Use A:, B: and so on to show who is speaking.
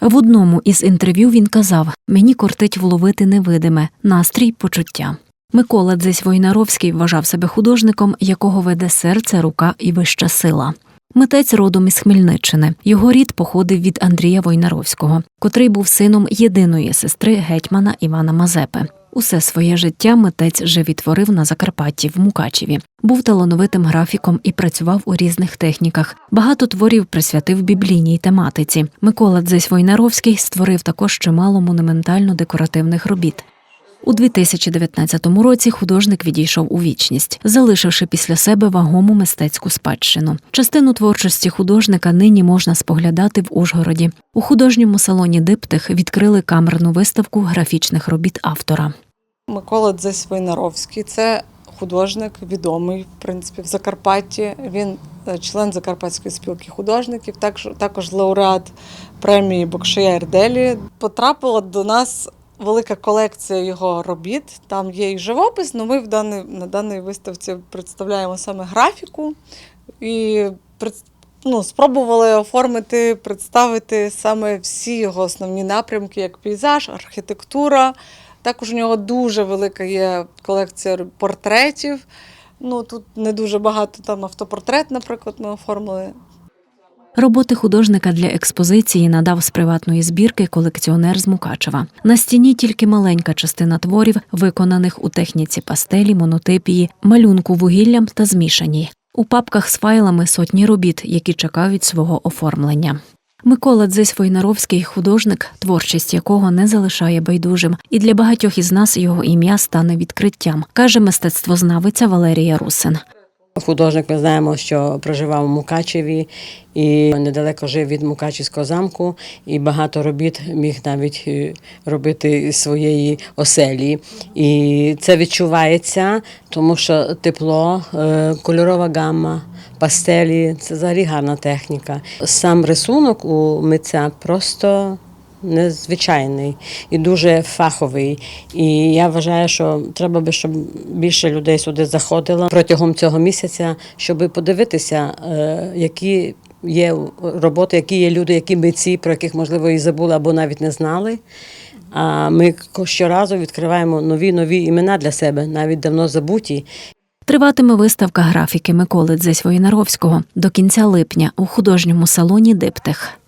A: В одному із інтерв'ю він казав: мені кортить вловити невидиме, настрій, почуття. Микола Дзесь Войнаровський вважав себе художником, якого веде серце, рука і вища сила. Митець родом із Хмельниччини. Його рід походив від Андрія Войнаровського, котрий був сином єдиної сестри гетьмана Івана Мазепи. Усе своє життя митець живітворив на Закарпатті в Мукачеві. Був талановитим графіком і працював у різних техніках. Багато творів присвятив біблійній тематиці. Микола Дзесь Войнаровський створив також чимало монументально-декоративних робіт. У 2019 році художник відійшов у вічність, залишивши після себе вагому мистецьку спадщину. Частину творчості художника нині можна споглядати в Ужгороді. У художньому салоні Диптих відкрили камерну виставку графічних робіт автора.
B: Микола Дзесь Войнаровський це художник, відомий в принципі в Закарпатті. Він е, член Закарпатської спілки художників, також, також лауреат премії Бокшея Ерделі. Потрапила до нас велика колекція його робіт. Там є і живопис, але ми в даний, на даній виставці представляємо саме графіку і ну, спробували оформити, представити саме всі його основні напрямки, як пейзаж, архітектура. Також у нього дуже велика є колекція портретів. Ну, тут не дуже багато там автопортрет, наприклад, ми оформили.
A: Роботи художника для експозиції надав з приватної збірки колекціонер з Мукачева. На стіні тільки маленька частина творів, виконаних у техніці пастелі, монотипії, малюнку вугіллям та змішаній. У папках з файлами сотні робіт, які чекають свого оформлення. Микола Дзись Войнаровський художник, творчість якого не залишає байдужим, і для багатьох із нас його ім'я стане відкриттям, каже мистецтвознавиця Валерія Русин.
C: Художник, ми знаємо, що проживав у Мукачеві і недалеко жив від Мукачівського замку, і багато робіт міг навіть е, робити своєї оселі. І це відчувається, тому що тепло, е, кольорова гамма, пастелі це взагалі гарна техніка. Сам рисунок у митця просто незвичайний і дуже фаховий. І я вважаю, що треба би, щоб більше людей сюди заходило протягом цього місяця, щоб подивитися, е, які є роботи, які є люди, які митці, про яких можливо і забули або навіть не знали. А ми щоразу відкриваємо нові нові імена для себе, навіть давно забуті.
A: Триватиме виставка графіки Миколи Дзесь Войнаровського до кінця липня у художньому салоні Диптих.